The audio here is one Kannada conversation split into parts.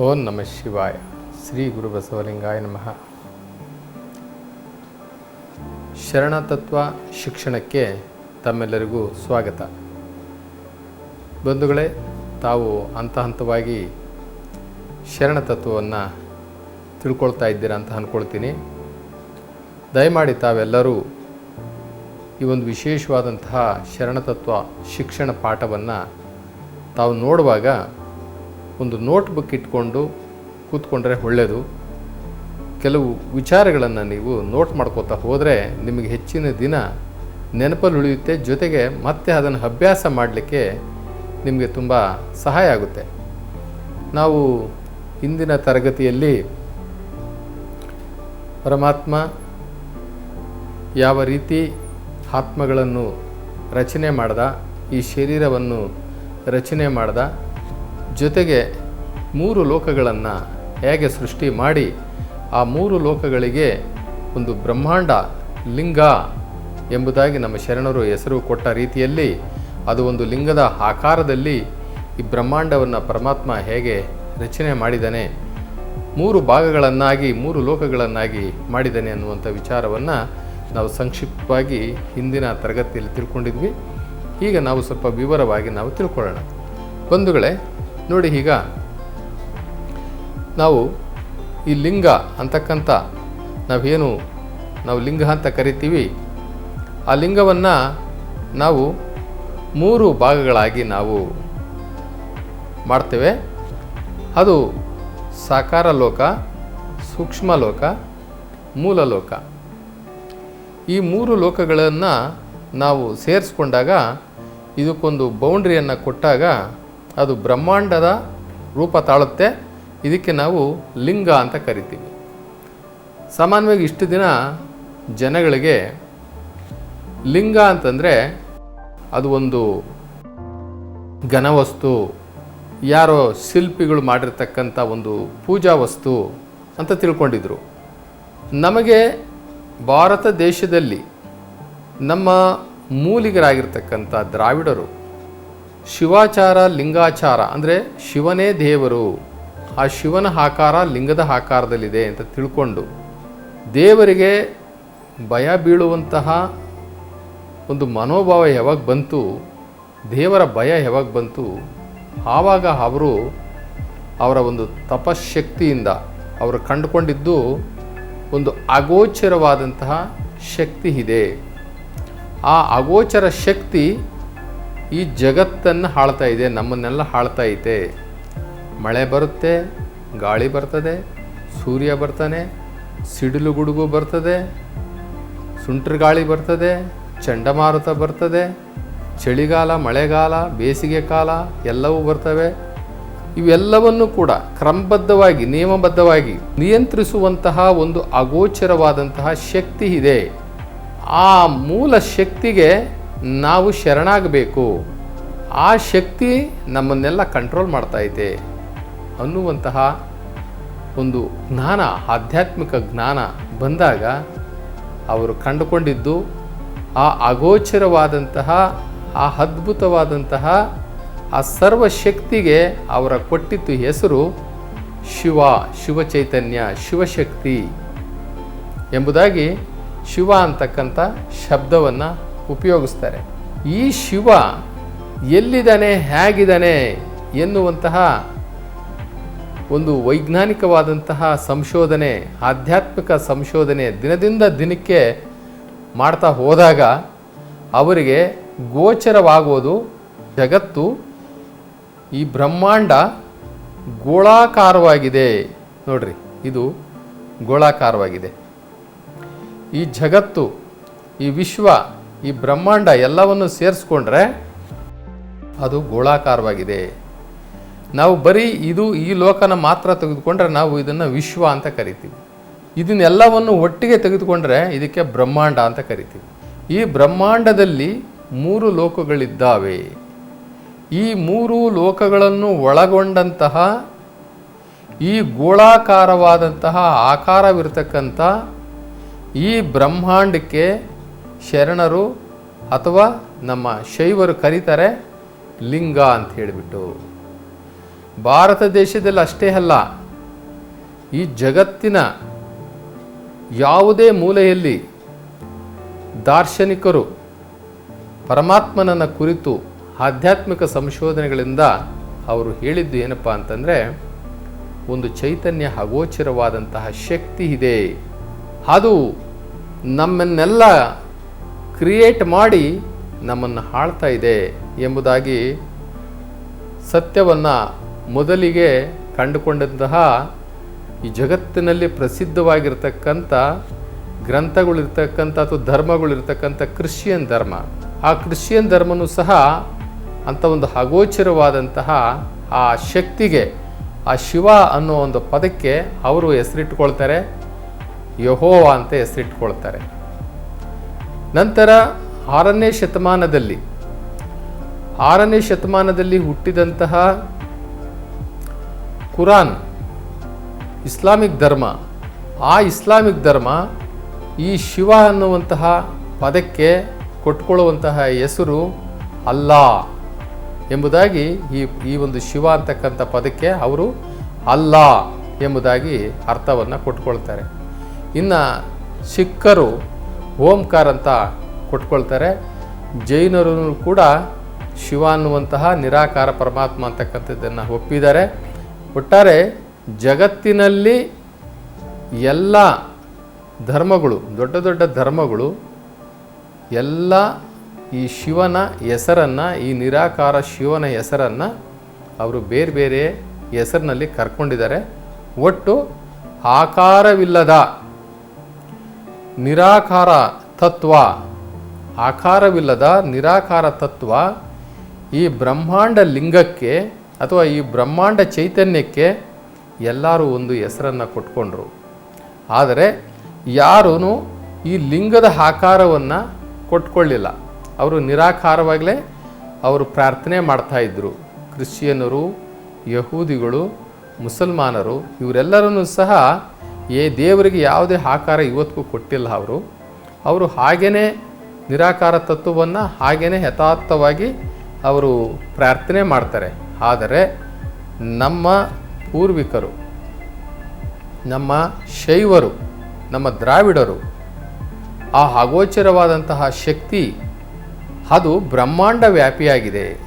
ಓಂ ನಮ ಶಿವಾಯ. ಶ್ರೀ ಗುರು ಬಸವಲಿಂಗಾಯ ನಮಃ. ಶರಣತತ್ವ ಶಿಕ್ಷಣಕ್ಕೆ ತಮ್ಮೆಲ್ಲರಿಗೂ ಸ್ವಾಗತ. ಬಂಧುಗಳೇ, ತಾವು ಹಂತ ಹಂತವಾಗಿ ಶರಣತತ್ವವನ್ನು ತಿಳ್ಕೊಳ್ತಾ ಇದ್ದೀರಾ ಅಂತ ಅಂದ್ಕೊಳ್ತೀನಿ ದಯಮಾಡಿ ತಾವೆಲ್ಲರೂ ಈ ಒಂದು ವಿಶೇಷವಾದಂತಹ ಶರಣತತ್ವ ಶಿಕ್ಷಣ ಪಾಠವನ್ನು ತಾವು ನೋಡುವಾಗ ಒಂದು ನೋಟ್ ಬುಕ್ ಇಟ್ಕೊಂಡು ಕೂತ್ಕೊಂಡ್ರೆ ಒಳ್ಳೆಯದು ಕೆಲವು ವಿಚಾರಗಳನ್ನು ನೀವು ನೋಟ್ ಮಾಡ್ಕೋತಾ ಹೋದರೆ ನಿಮಗೆ ಹೆಚ್ಚಿನ ದಿನ ನೆನಪಲ್ಲಿ ಉಳಿಯುತ್ತೆ, ಜೊತೆಗೆ ಮತ್ತೆ ಅದನ್ನು ಅಭ್ಯಾಸ ಮಾಡಲಿಕ್ಕೆ ನಿಮಗೆ ತುಂಬ ಸಹಾಯ ಆಗುತ್ತೆ. ನಾವು ಇಂದಿನ ತರಗತಿಯಲ್ಲಿ ಪರಮಾತ್ಮ ಯಾವ ರೀತಿ ಆತ್ಮಗಳನ್ನು ರಚನೆ ಮಾಡ್ದ, ಈ ಶರೀರವನ್ನು ರಚನೆ ಮಾಡ್ದ ಜೊತೆಗೆ ಮೂರು ಲೋಕಗಳನ್ನು ಹೇಗೆ ಸೃಷ್ಟಿ ಮಾಡಿ ಆ ಮೂರು ಲೋಕಗಳಿಗೆ ಒಂದು ಬ್ರಹ್ಮಾಂಡ ಲಿಂಗ ಎಂಬುದಾಗಿ ನಮ್ಮ ಶರಣರು ಹೆಸರು ಕೊಟ್ಟ ರೀತಿಯಲ್ಲಿ ಅದು ಒಂದು ಲಿಂಗದ ಆಕಾರದಲ್ಲಿ ಈ ಬ್ರಹ್ಮಾಂಡವನ್ನು ಪರಮಾತ್ಮ ಹೇಗೆ ರಚನೆ ಮಾಡಿದ್ದಾನೆ, ಮೂರು ಭಾಗಗಳನ್ನಾಗಿ, ಮೂರು ಲೋಕಗಳನ್ನಾಗಿ ಮಾಡಿದ್ದಾನೆ ಅನ್ನುವಂಥ ವಿಚಾರವನ್ನು ನಾವು ಸಂಕ್ಷಿಪ್ತವಾಗಿ ಹಿಂದಿನ ತರಗತಿಯಲ್ಲಿ ತಿಳ್ಕೊಂಡಿದ್ವಿ. ಈಗ ನಾವು ಸ್ವಲ್ಪ ವಿವರವಾಗಿ ನಾವು ತಿಳ್ಕೊಳ್ಳೋಣ. ಬಂಧುಗಳೇ ನೋಡಿ ಈಗ ನಾವು ಈ ಲಿಂಗ ಅಂತಕ್ಕಂಥ ನಾವೇನು ನಾವು ಲಿಂಗ ಅಂತ ಕರಿತೀವಿ, ಆ ಲಿಂಗವನ್ನು ನಾವು ಮೂರು ಭಾಗಗಳಾಗಿ ನಾವು ಮಾಡ್ತೇವೆ. ಅದು ಸಾಕಾರ ಲೋಕ, ಸೂಕ್ಷ್ಮ ಲೋಕ, ಮೂಲ ಲೋಕ. ಈ ಮೂರು ಲೋಕಗಳನ್ನು ನಾವು ಸೇರಿಸ್ಕೊಂಡಾಗ ಇದಕ್ಕೊಂದು ಬೌಂಡ್ರಿಯನ್ನು ಕೊಟ್ಟಾಗ ಅದು ಬ್ರಹ್ಮಾಂಡದ ರೂಪ ತಾಳುತ್ತೆ. ಇದಕ್ಕೆ ನಾವು ಲಿಂಗ ಅಂತ ಕರಿತೀವಿ. ಸಾಮಾನ್ಯವಾಗಿ ಇಷ್ಟು ದಿನ ಜನಗಳಿಗೆ ಲಿಂಗ ಅಂತಂದರೆ ಅದು ಒಂದು ಘನವಸ್ತು, ಯಾರೋ ಶಿಲ್ಪಿಗಳು ಮಾಡಿರ್ತಕ್ಕಂಥ ಒಂದು ಪೂಜಾ ವಸ್ತು ಅಂತ ತಿಳ್ಕೊಂಡಿದ್ರು. ನಮಗೆ ಭಾರತ ದೇಶದಲ್ಲಿ ನಮ್ಮ ಮೂಲಿಗರಾಗಿರ್ತಕ್ಕಂಥ ದ್ರಾವಿಡರು ಶಿವಾಚಾರ ಲಿಂಗಾಚಾರ ಅಂದರೆ ಶಿವನೇ ದೇವರು. ಆ ಶಿವನ ಆಕಾರ ಲಿಂಗದ ಆಕಾರದಲ್ಲಿದೆ ಅಂತ ತಿಳ್ಕೊಂಡು ದೇವರಿಗೆ ಭಯ ಬೀಳುವಂತಹ ಒಂದು ಮನೋಭಾವ ಯಾವಾಗ ಬಂತು, ದೇವರ ಭಯ ಯಾವಾಗ ಬಂತು, ಆವಾಗ ಅವರು ಅವರ ಒಂದು ತಪಶಕ್ತಿಯಿಂದ ಅವರು ಕಂಡುಕೊಂಡಿದ್ದು ಒಂದು ಅಗೋಚರವಾದಂತಹ ಶಕ್ತಿ ಇದೆ. ಆ ಅಗೋಚರ ಶಕ್ತಿ ಈ ಜಗತ್ತನ್ನು ಹಾಳ್ತಾ ಇದೆ, ನಮ್ಮನ್ನೆಲ್ಲ ಹಾಳ್ತಾ ಐತೆ. ಮಳೆ ಬರುತ್ತೆ, ಗಾಳಿ ಬರ್ತದೆ, ಸೂರ್ಯ ಬರ್ತಾನೆ, ಸಿಡಿಲು ಗುಡುಗು ಬರ್ತದೆ, ಸುಂಟ್ರ ಗಾಳಿ ಬರ್ತದೆ, ಚಂಡಮಾರುತ ಬರ್ತದೆ, ಚಳಿಗಾಲ, ಮಳೆಗಾಲ, ಬೇಸಿಗೆ ಕಾಲ ಎಲ್ಲವೂ ಬರ್ತವೆ. ಇವೆಲ್ಲವನ್ನು ಕೂಡ ಕ್ರಮಬದ್ಧವಾಗಿ, ನಿಯಮಬದ್ಧವಾಗಿ ನಿಯಂತ್ರಿಸುವಂತಹ ಒಂದು ಅಗೋಚರವಾದಂತಹ ಶಕ್ತಿ ಇದೆ. ಆ ಮೂಲ ಶಕ್ತಿಗೆ ನಾವು ಶರಣಾಗಬೇಕು. ಆ ಶಕ್ತಿ ನಮ್ಮನ್ನೆಲ್ಲ ಕಂಟ್ರೋಲ್ ಮಾಡ್ತಾ ಐತೆ ಅನ್ನುವಂತಹ ಒಂದು ಜ್ಞಾನ, ಆಧ್ಯಾತ್ಮಿಕ ಜ್ಞಾನ ಬಂದಾಗ ಅವರು ಕಂಡುಕೊಂಡಿದ್ದು ಆ ಅಗೋಚರವಾದಂತಹ, ಆ ಅದ್ಭುತವಾದಂತಹ, ಆ ಸರ್ವಶಕ್ತಿಗೆ ಅವರ ಕೊಟ್ಟಿದ್ದು ಹೆಸರು ಶಿವ ಶಿವಚೈತನ್ಯ ಶಿವಶಕ್ತಿ ಎಂಬುದಾಗಿ ಶಿವ ಅಂತಕ್ಕಂಥ ಶಬ್ದವನ್ನು ಉಪಯೋಗಿಸ್ತಾರೆ. ಈ ಶಿವ ಎಲ್ಲಿದ್ದಾನೆ, ಹೇಗಿದ್ದಾನೆ ಎನ್ನುವಂತಹ ಒಂದು ವೈಜ್ಞಾನಿಕವಾದಂತಹ ಸಂಶೋಧನೆ, ಆಧ್ಯಾತ್ಮಿಕ ಸಂಶೋಧನೆ ದಿನದಿಂದ ದಿನಕ್ಕೆ ಮಾಡ್ತಾ ಹೋದಾಗ ಅವರಿಗೆ ಗೋಚರವಾಗುವುದು ಜಗತ್ತು, ಈ ಬ್ರಹ್ಮಾಂಡ ಗೋಳಾಕಾರವಾಗಿದೆ. ನೋಡ್ರಿ, ಇದು ಗೋಳಾಕಾರವಾಗಿದೆ. ಈ ಜಗತ್ತು, ಈ ವಿಶ್ವ ಈ ಬ್ರಹ್ಮಾಂಡ ಎಲ್ಲವನ್ನು ಸೇರಿಸ್ಕೊಂಡ್ರೆ ಅದು ಗೋಳಾಕಾರವಾಗಿದೆ. ನಾವು ಬರೀ ಇದು ಈ ಲೋಕನ ಮಾತ್ರ ತೆಗೆದುಕೊಂಡ್ರೆ ನಾವು ಇದನ್ನು ವಿಶ್ವ ಅಂತ ಕರಿತೀವಿ. ಇದನ್ನೆಲ್ಲವನ್ನು ಒಟ್ಟಿಗೆ ತೆಗೆದುಕೊಂಡ್ರೆ ಇದಕ್ಕೆ ಬ್ರಹ್ಮಾಂಡ ಅಂತ ಕರಿತೀವಿ. ಈ ಬ್ರಹ್ಮಾಂಡದಲ್ಲಿ ಮೂರು ಲೋಕಗಳಿದ್ದಾವೆ. ಈ ಮೂರು ಲೋಕಗಳನ್ನು ಒಳಗೊಂಡಂತಹ ಈ ಗೋಳಾಕಾರವಾದಂತಹ ಆಕಾರವಿರತಕ್ಕಂಥ ಈ ಬ್ರಹ್ಮಾಂಡಕ್ಕೆ ಶರಣರು ಅಥವಾ ನಮ್ಮ ಶೈವರು ಕರೀತಾರೆ ಲಿಂಗ ಅಂತ ಹೇಳಿಬಿಟ್ಟು. ಭಾರತ ದೇಶದಲ್ಲಿ ಅಷ್ಟೇ ಅಲ್ಲ, ಈ ಜಗತ್ತಿನ ಯಾವುದೇ ಮೂಲೆಯಲ್ಲಿ ದಾರ್ಶನಿಕರು ಪರಮಾತ್ಮನನ್ನು ಕುರಿತು ಆಧ್ಯಾತ್ಮಿಕ ಸಂಶೋಧನೆಗಳಿಂದ ಅವರು ಹೇಳಿದ್ದು ಏನಪ್ಪ ಅಂತಂದರೆ, ಒಂದು ಚೈತನ್ಯ ಅಗೋಚರವಾದಂತಹ ಶಕ್ತಿ ಇದೆ. ಅದು ನಮ್ಮನ್ನೆಲ್ಲ ಕ್ರಿಯೇಟ್ ಮಾಡಿ ನಮ್ಮನ್ನು ಆಳ್ತಾ ಇದೆ ಎಂಬುದಾಗಿ ಸತ್ಯವನ್ನು ಮೊದಲಿಗೆ ಕಂಡುಕೊಂಡಂತಹ ಈ ಜಗತ್ತಿನಲ್ಲಿ ಪ್ರಸಿದ್ಧವಾಗಿರ್ತಕ್ಕಂಥ ಗ್ರಂಥಗಳಿರ್ತಕ್ಕಂಥ ಅಥವಾ ಧರ್ಮಗಳಿರ್ತಕ್ಕಂಥ ಕ್ರಿಶ್ಚಿಯನ್ ಧರ್ಮ. ಆ ಕ್ರಿಶ್ಚಿಯನ್ ಧರ್ಮನೂ ಸಹ ಅಂಥ ಒಂದು ಅಗೋಚರವಾದಂತಹ ಆ ಶಕ್ತಿಗೆ, ಆ ಶಿವ ಅನ್ನೋ ಒಂದು ಪದಕ್ಕೆ ಅವರು ಹೆಸರಿಟ್ಕೊಳ್ತಾರೆ ಯಹೋವಾ ಅಂತ ಹೆಸರಿಟ್ಕೊಳ್ತಾರೆ ನಂತರ ಆರನೇ ಶತಮಾನದಲ್ಲಿ ಆರನೇ ಶತಮಾನದಲ್ಲಿ ಹುಟ್ಟಿದಂತಹ ಕುರಾನ್, ಇಸ್ಲಾಮಿಕ್ ಧರ್ಮ, ಆ ಇಸ್ಲಾಮಿಕ್ ಧರ್ಮ ಈ ಶಿವ ಅನ್ನುವಂತಹ ಪದಕ್ಕೆ ಕೊಟ್ಕೊಳ್ಳುವಂತಹ ಹೆಸರು ಅಲ್ಲಾ ಎಂಬುದಾಗಿ ಈ ಈ ಒಂದು ಶಿವ ಅಂತಕ್ಕಂಥ ಪದಕ್ಕೆ ಅವರು ಅಲ್ಲಾ ಎಂಬುದಾಗಿ ಅರ್ಥವನ್ನು ಕೊಟ್ಕೊಳ್ತಾರೆ. ಇನ್ನು ಸಿಖ್ಖರು ಓಂಕಾರ ಅಂತ ಕೊಟ್ಕೊಳ್ತಾರೆ. ಜೈನರು ಕೂಡ ಶಿವ ಅನ್ನುವಂತಹ ನಿರಾಕಾರ ಪರಮಾತ್ಮ ಅಂತಕ್ಕಂಥದ್ದನ್ನು ಒಪ್ಪಿದ್ದಾರೆ. ಒಟ್ಟಾರೆ ಜಗತ್ತಿನಲ್ಲಿ ಎಲ್ಲ ಧರ್ಮಗಳು, ದೊಡ್ಡ ದೊಡ್ಡ ಧರ್ಮಗಳು, ಎಲ್ಲ ಈ ಶಿವನ ಹೆಸರನ್ನು, ಈ ನಿರಾಕಾರ ಶಿವನ ಹೆಸರನ್ನು ಅವರು ಬೇರೆ ಬೇರೆ ಹೆಸರಿನಲ್ಲಿ ಕರ್ಕೊಂಡಿದ್ದಾರೆ. ಒಟ್ಟು ಆಕಾರವಿಲ್ಲದ ನಿರಾಕಾರ ತತ್ವ. ಆಕಾರವಿಲ್ಲದ ನಿರಾಕಾರ ತತ್ವ ಈ ಬ್ರಹ್ಮಾಂಡ ಲಿಂಗಕ್ಕೆ ಅಥವಾ ಈ ಬ್ರಹ್ಮಾಂಡ ಚೈತನ್ಯಕ್ಕೆ ಎಲ್ಲರೂ ಒಂದು ಹೆಸರನ್ನು ಕೊಟ್ಕೊಂಡ್ರು. ಆದರೆ ಯಾರೂ ಈ ಲಿಂಗದ ಆಕಾರವನ್ನು ಕೊಟ್ಕೊಳ್ಳಿಲ್ಲ. ಅವರು ನಿರಾಕಾರವಾಗಲೇ ಅವರು ಪ್ರಾರ್ಥನೆ ಮಾಡ್ತಾ ಇದ್ದರು ಕ್ರಿಶ್ಚಿಯನ್ನರು ಯಹೂದಿಗಳು, ಮುಸಲ್ಮಾನರು, ಇವರೆಲ್ಲರನ್ನೂ ಸಹ ಏ ದೇವರಿಗೆ ಯಾವುದೇ ಆಕಾರ ಇವತ್ತಿಗೂ ಕೊಟ್ಟಿಲ್ಲ ಅವರು. ಅವರು ಹಾಗೇ ನಿರಾಕಾರ ತತ್ವವನ್ನು ಹಾಗೇ ಯಥಾರ್ಥವಾಗಿ ಅವರು ಪ್ರಾರ್ಥನೆ ಮಾಡ್ತಾರೆ. ಆದರೆ ನಮ್ಮ ಪೂರ್ವಿಕರು, ನಮ್ಮ ಶೈವರು, ನಮ್ಮ ದ್ರಾವಿಡರು ಆ ಅಗೋಚರವಾದಂತಹ ಶಕ್ತಿ ಅದು ಬ್ರಹ್ಮಾಂಡ ವ್ಯಾಪಿಯಾಗಿದೆ.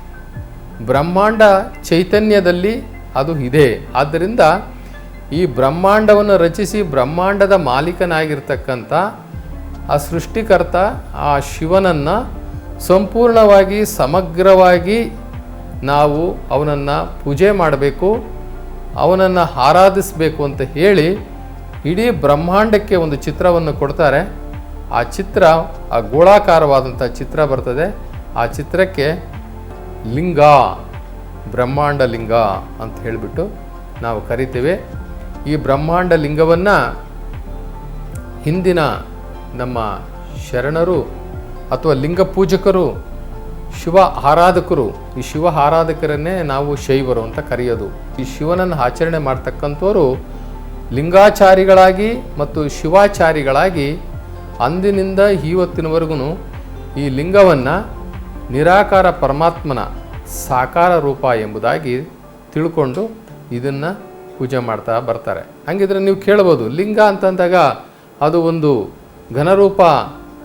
ಬ್ರಹ್ಮಾಂಡ ಚೈತನ್ಯದಲ್ಲಿ ಅದು ಇದೆ. ಆದ್ದರಿಂದ ಈ ಬ್ರಹ್ಮಾಂಡವನ್ನು ರಚಿಸಿ ಬ್ರಹ್ಮಾಂಡದ ಮಾಲೀಕನಾಗಿರ್ತಕ್ಕಂಥ ಆ ಸೃಷ್ಟಿಕರ್ತ, ಆ ಶಿವನನ್ನು ಸಂಪೂರ್ಣವಾಗಿ, ಸಮಗ್ರವಾಗಿ ನಾವು ಅವನನ್ನು ಪೂಜೆ ಮಾಡಬೇಕು, ಅವನನ್ನು ಆರಾಧಿಸಬೇಕು ಅಂತ ಹೇಳಿ ಇಡೀ ಬ್ರಹ್ಮಾಂಡಕ್ಕೆ ಒಂದು ಚಿತ್ರವನ್ನು ಕೊಡ್ತಾರೆ. ಆ ಚಿತ್ರ, ಆ ಗೋಳಾಕಾರವಾದಂಥ ಚಿತ್ರ ಬರ್ತದೆ. ಆ ಚಿತ್ರಕ್ಕೆ ಲಿಂಗ ಬ್ರಹ್ಮಾಂಡ ಲಿಂಗ ಅಂತ ಹೇಳಿಬಿಟ್ಟು ನಾವು ಕರಿತೇವೆ. ಈ ಬ್ರಹ್ಮಾಂಡ ಲಿಂಗವನ್ನು ಹಿಂದಿನ ನಮ್ಮ ಶರಣರು ಅಥವಾ ಲಿಂಗ ಪೂಜಕರು, ಶಿವ ಆರಾಧಕರು, ಈ ಶಿವ ಆರಾಧಕರನ್ನೇ ನಾವು ಶೈವರು ಅಂತ ಕರೆಯೋದು. ಈ ಶಿವನನ್ನು ಆಚರಣೆ ಮಾಡ್ತಕ್ಕಂಥವರು ಲಿಂಗಾಚಾರಿಗಳಾಗಿ ಮತ್ತು ಶಿವಾಚಾರಿಗಳಾಗಿ ಅಂದಿನಿಂದ ಇವತ್ತಿನವರೆಗೂ ಈ ಲಿಂಗವನ್ನು ನಿರಾಕಾರ ಪರಮಾತ್ಮನ ಸಾಕಾರ ರೂಪ ಎಂಬುದಾಗಿ ತಿಳ್ಕೊಂಡು ಇದನ್ನು ಪೂಜೆ ಮಾಡ್ತಾ ಬರ್ತಾರೆ. ಹಂಗಿದ್ರೆ ನೀವು ಕೇಳ್ಬೋದು, ಲಿಂಗ ಅಂತಂದಾಗ ಅದು ಒಂದು ಘನರೂಪ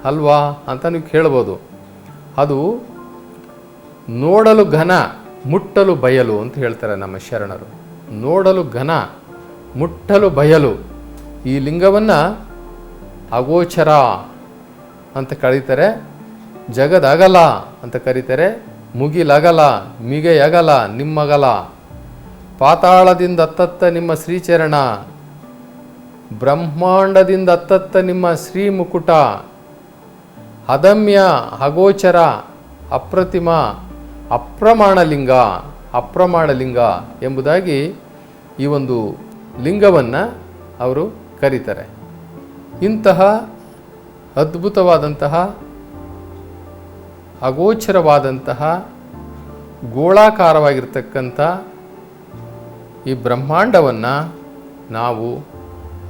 ಅಲ್ವಾ ಅಂತ ನೀವು ಕೇಳ್ಬೋದು. ಅದು ನೋಡಲು ಘನ, ಮುಟ್ಟಲು ಬಯಲು ಅಂತ ಹೇಳ್ತಾರೆ ನಮ್ಮ ಶರಣರು. ನೋಡಲು ಘನ, ಮುಟ್ಟಲು ಬಯಲು. ಈ ಲಿಂಗವನ್ನು ಅಗೋಚರ ಅಂತ ಕರೀತಾರೆ, ಜಗದಾಗಲ ಅಂತ ಕರೀತಾರೆ, ಮುಗಿಲಗಲ, ಮಿಗೆಯಗಲ, ನಿಮ್ಮಗಲ. ಪಾತಾಳದಿಂದ ಅತ್ತತ್ತ ನಿಮ್ಮ ಶ್ರೀಚರಣ, ಬ್ರಹ್ಮಾಂಡದಿಂದ ಅತ್ತತ್ತ ನಿಮ್ಮ ಶ್ರೀ ಮುಕುಟ ಅದಮ್ಯ ಅಗೋಚರ ಅಪ್ರತಿಮ, ಅಪ್ರಮಾಣಲಿಂಗ ಅಪ್ರಮಾಣಲಿಂಗ ಎಂಬುದಾಗಿ ಈ ಒಂದು ಲಿಂಗವನ್ನು ಅವರು ಕರೀತಾರೆ. ಇಂತಹ ಅದ್ಭುತವಾದಂತಹ, ಅಗೋಚರವಾದಂತಹ ಗೋಳಾಕಾರವಾಗಿರ್ತಕ್ಕಂಥ ಈ ಬ್ರಹ್ಮಾಂಡವನ್ನು ನಾವು,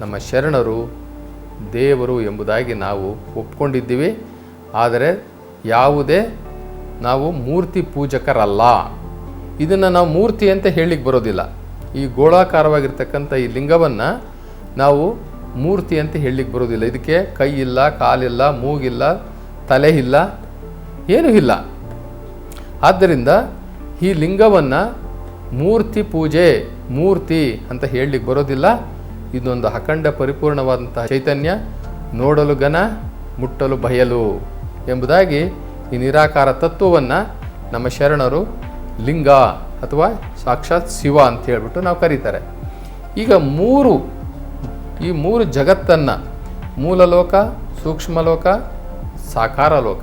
ನಮ್ಮ ಶರಣರು, ದೇವರು ಎಂಬುದಾಗಿ ನಾವು ಒಪ್ಕೊಂಡಿದ್ದೀವಿ. ಆದರೆ ಯಾವುದೇ ನಾವು ಮೂರ್ತಿ ಪೂಜಕರಲ್ಲ. ಇದನ್ನು ನಾವು ಮೂರ್ತಿ ಅಂತ ಹೇಳಲಿಕ್ಕೆ ಬರೋದಿಲ್ಲ. ಈ ಗೋಳಾಕಾರವಾಗಿರ್ತಕ್ಕಂಥ ಈ ಲಿಂಗವನ್ನು ನಾವು ಮೂರ್ತಿ ಅಂತ ಹೇಳಲಿಕ್ಕೆ ಬರೋದಿಲ್ಲ. ಇದಕ್ಕೆ ಕೈ ಇಲ್ಲ ಕಾಲಿಲ್ಲ ಮೂಗಿಲ್ಲ, ತಲೆ ಇಲ್ಲ, ಏನೂ ಇಲ್ಲ. ಆದ್ದರಿಂದ ಈ ಲಿಂಗವನ್ನು ಮೂರ್ತಿ ಪೂಜೆ ಮೂರ್ತಿ ಅಂತ ಹೇಳಲಿಕ್ಕೆ ಬರೋದಿಲ್ಲ. ಇದೊಂದು ಅಖಂಡ ಪರಿಪೂರ್ಣವಾದಂತಹ ಚೈತನ್ಯ. ನೋಡಲು ಘನ, ಮುಟ್ಟಲು ಬಯಲು ಎಂಬುದಾಗಿ ಈ ನಿರಾಕಾರ ತತ್ವವನ್ನು ನಮ್ಮ ಶರಣರು ಲಿಂಗ ಅಥವಾ ಸಾಕ್ಷಾತ್ ಶಿವ ಅಂತ ಹೇಳಿಬಿಟ್ಟು ನಾವು ಕರೀತಾರೆ. ಈಗ ಮೂರು, ಈ ಮೂರು ಜಗತ್ತನ್ನು ಮೂಲಲೋಕ, ಸೂಕ್ಷ್ಮಲೋಕ ಸಾಕಾರ ಲೋಕ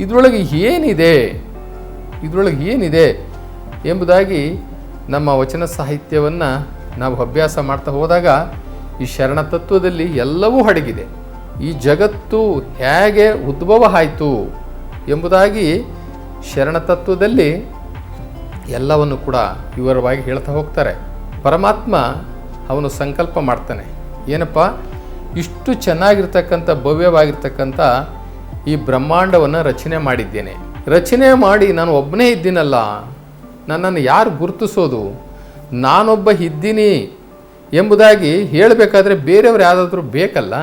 ಇದರೊಳಗೆ ಏನಿದೆ? ಇದರೊಳಗೆ ಏನಿದೆ ಎಂಬುದಾಗಿ ನಮ್ಮ ವಚನ ಸಾಹಿತ್ಯವನ್ನು ನಾವು ಅಭ್ಯಾಸ ಮಾಡ್ತಾ ಹೋದಾಗ ಈ ಶರಣ ತತ್ವದಲ್ಲಿ ಎಲ್ಲವೂ ಅಡಗಿದೆ ಈ ಜಗತ್ತು ಹೇಗೆ ಉದ್ಭವ ಆಯಿತು ಎಂಬುದಾಗಿ ಶರಣ ತತ್ವದಲ್ಲಿ ಎಲ್ಲವನ್ನು ಕೂಡ ವಿವರವಾಗಿ ಹೇಳ್ತಾ ಹೋಗ್ತಾರೆ. ಪರಮಾತ್ಮ ಅವನು ಸಂಕಲ್ಪ ಮಾಡ್ತಾನೆ. ಏನಪ್ಪ? ಇಷ್ಟು ಚೆನ್ನಾಗಿರ್ತಕ್ಕಂಥ, ಭವ್ಯವಾಗಿರ್ತಕ್ಕಂಥ ಈ ಬ್ರಹ್ಮಾಂಡವನ್ನು ರಚನೆ ಮಾಡಿದ್ದೇನೆ. ರಚನೆ ಮಾಡಿ ನಾನು ಒಬ್ಬನೇ ಇದ್ದೀನಲ್ಲ ನನ್ನನ್ನು ಯಾರು ಗುರುತಿಸೋದು? ನಾನೊಬ್ಬ ಇದ್ದೀನಿ ಎಂಬುದಾಗಿ ಹೇಳಬೇಕಾದ್ರೆ ಬೇರೆಯವ್ರು ಯಾವುದಾದ್ರೂ ಬೇಕಲ್ಲ?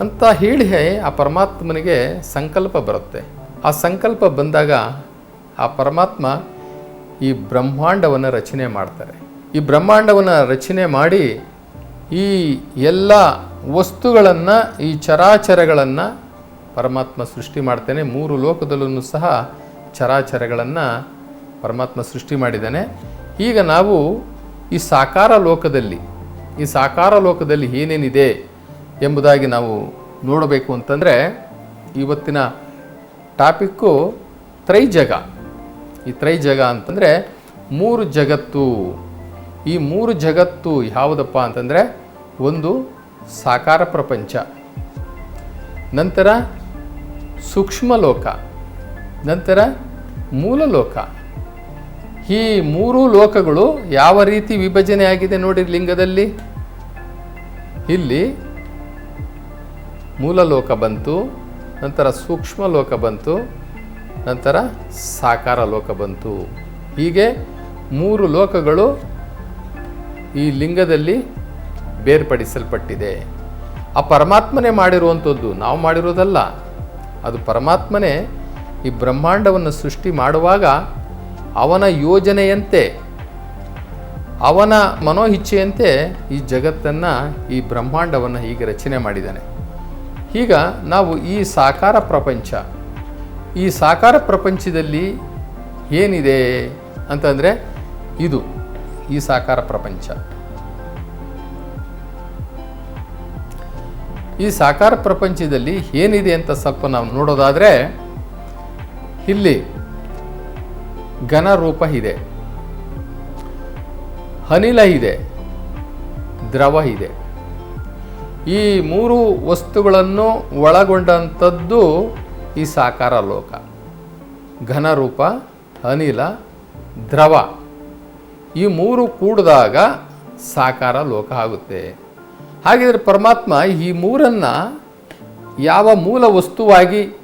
ಅಂತ ಹೇಳಿ ಆ ಪರಮಾತ್ಮನಿಗೆ ಸಂಕಲ್ಪ ಬರುತ್ತೆ. ಆ ಸಂಕಲ್ಪ ಬಂದಾಗ ಆ ಪರಮಾತ್ಮ ಈ ಬ್ರಹ್ಮಾಂಡವನ್ನು ರಚನೆ ಮಾಡ್ತಾರೆ. ಈ ಬ್ರಹ್ಮಾಂಡವನ್ನು ರಚನೆ ಮಾಡಿ ಈ ಎಲ್ಲ ವಸ್ತುಗಳನ್ನು, ಈ ಚರಾಚರಗಳನ್ನು ಪರಮಾತ್ಮ ಸೃಷ್ಟಿ ಮಾಡ್ತೇನೆ. ಮೂರು ಲೋಕದಲ್ಲೂ ಸಹ ಚರಾಚರಗಳನ್ನು ಪರಮಾತ್ಮ ಸೃಷ್ಟಿ ಮಾಡಿದ್ದಾನೆ. ಈಗ ನಾವು ಈ ಸಾಕಾರ ಲೋಕದಲ್ಲಿ, ಈ ಸಾಕಾರ ಲೋಕದಲ್ಲಿ ಏನೇನಿದೆ ಎಂಬುದಾಗಿ ನಾವು ನೋಡಬೇಕು ಅಂತಂದರೆ, ಇವತ್ತಿನ ಟಾಪಿಕ್ಕು ತ್ರೈಜಗ. ಈ ತ್ರೈಜಗ ಅಂತಂದರೆ ಮೂರು ಜಗತ್ತು. ಈ ಮೂರು ಜಗತ್ತು ಯಾವುದಪ್ಪ ಅಂತಂದರೆ, ಒಂದು ಸಾಕಾರ ಪ್ರಪಂಚ. ನಂತರ ಸೂಕ್ಷ್ಮ ಲೋಕ ನಂತರ ಮೂಲ ಲೋಕ ಈ ಮೂರು ಲೋಕಗಳು ಯಾವ ರೀತಿ ವಿಭಜನೆ ಆಗಿದೆ ನೋಡಿ ಲಿಂಗದಲ್ಲಿ. ಇಲ್ಲಿ ಮೂಲ ಲೋಕ ಬಂತು, ನಂತರ ಸೂಕ್ಷ್ಮ ಲೋಕ ಬಂತು, ನಂತರ ಸಾಕಾರ ಲೋಕ ಬಂತು. ಹೀಗೆ ಮೂರು ಲೋಕಗಳು ಈ ಲಿಂಗದಲ್ಲಿ ಬೇರ್ಪಡಿಸಲ್ಪಟ್ಟಿದೆ. ಆ ಪರಮಾತ್ಮನೇ ಮಾಡಿರುವಂಥದ್ದು ನಾವು ಮಾಡಿರೋದಲ್ಲ. ಅದು ಪರಮಾತ್ಮನೇ ಈ ಬ್ರಹ್ಮಾಂಡವನ್ನು ಸೃಷ್ಟಿ ಮಾಡುವಾಗ ಅವನ ಯೋಜನೆಯಂತೆ, ಅವನ ಮನೋಹಿಚ್ಛೆಯಂತೆ ಈ ಜಗತ್ತನ್ನು, ಈ ಬ್ರಹ್ಮಾಂಡವನ್ನು ಹೀಗೆ ರಚನೆ ಮಾಡಿದ್ದಾನೆ. ಈಗ ನಾವು ಈ ಸಾಕಾರ ಪ್ರಪಂಚ, ಈ ಸಾಕಾರ ಪ್ರಪಂಚದಲ್ಲಿ ಏನಿದೆ ಅಂತಂದರೆ ಇದು, ಈ ಸಾಕಾರ ಪ್ರಪಂಚ. ಈ ಸಾಕಾರ ಪ್ರಪಂಚದಲ್ಲಿ ಏನಿದೆ ಅಂತ ಸ್ವಲ್ಪ ನಾವು ನೋಡೋದಾದರೆ, ಇಲ್ಲಿ ಘನ ರೂಪ ಇದೆ. ಅನಿಲ ಇದೆ. ದ್ರವ ಇದೆ. ಈ ಮೂರು ವಸ್ತುಗಳನ್ನು ಒಳಗೊಂಡಂಥದ್ದು ಈ ಸಾಕಾರ ಲೋಕ. ಘನರೂಪ, ಅನಿಲ, ದ್ರವ. ಈ ಮೂರು ಕೂಡಿದಾಗ ಸಾಕಾರ ಲೋಕ ಆಗುತ್ತೆ. ಹಾಗಿದ್ರೆ ಪರಮಾತ್ಮ ಈ ಮೂರನ್ನು ಯಾವ ಮೂಲ ವಸ್ತುವಾಗಿ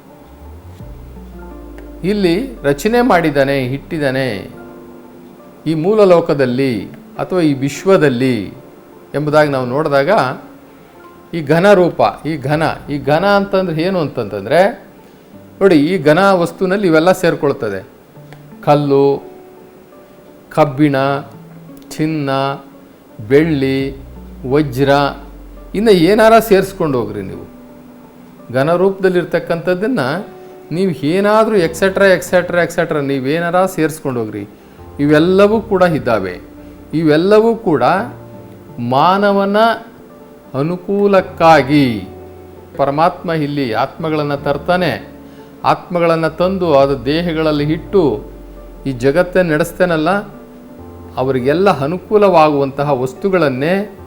ಇಲ್ಲಿ ರಚನೆ ಮಾಡಿದ್ದಾನೆ ಇಟ್ಟಿದ್ದಾನೆ ಈ ಮೂಲ ಲೋಕದಲ್ಲಿ ಅಥವಾ ಈ ವಿಶ್ವದಲ್ಲಿ ಎಂಬುದಾಗಿ ನಾವು ನೋಡಿದಾಗ ಈ ಘನ ರೂಪ, ಈ ಘನ ಈ ಘನ ಅಂತಂದ್ರೆ ಏನು ಅಂತಂತಂದರೆ ನೋಡಿ ಈ ಘನ ವಸ್ತುವಿನಲ್ಲಿ ಇವೆಲ್ಲ ಸೇರಿಕೊಳ್ತದೆ. ಕಲ್ಲು, ಕಬ್ಬಿಣ, ಚಿನ್ನ, ಬೆಳ್ಳಿ, ವಜ್ರ, ಇನ್ನು ಏನಾರ ಸೇರಿಸ್ಕೊಂಡು ಹೋಗ್ರಿ ನೀವು. ಘನ ರೂಪದಲ್ಲಿರ್ತಕ್ಕಂಥದ್ದನ್ನು ನೀವು ಏನಾದರೂ ಎಕ್ಸೆಟ್ರಾ ಎಕ್ಸೆಟ್ರಾ ಎಕ್ಸೆಟ್ರಾ ನೀವೇನಾರ ಸೇರಿಸ್ಕೊಂಡು ಹೋಗ್ರಿ. ಇವೆಲ್ಲವೂ ಕೂಡ ಇದ್ದಾವೆ. ಇವೆಲ್ಲವೂ ಕೂಡ ಮಾನವನ ಅನುಕೂಲಕ್ಕಾಗಿ. ಪರಮಾತ್ಮ ಇಲ್ಲಿ ಆತ್ಮಗಳನ್ನು ತರ್ತಾನೆ. ಆತ್ಮಗಳನ್ನು ತಂದು ಅದು ದೇಹಗಳಲ್ಲಿ ಇಟ್ಟು ಈ ಜಗತ್ತೇ ನಡೆಸ್ತೇನಲ್ಲ? ಅವರಿಗೆಲ್ಲ ಅನುಕೂಲವಾಗುವಂತಹ ವಸ್ತುಗಳನ್ನೇ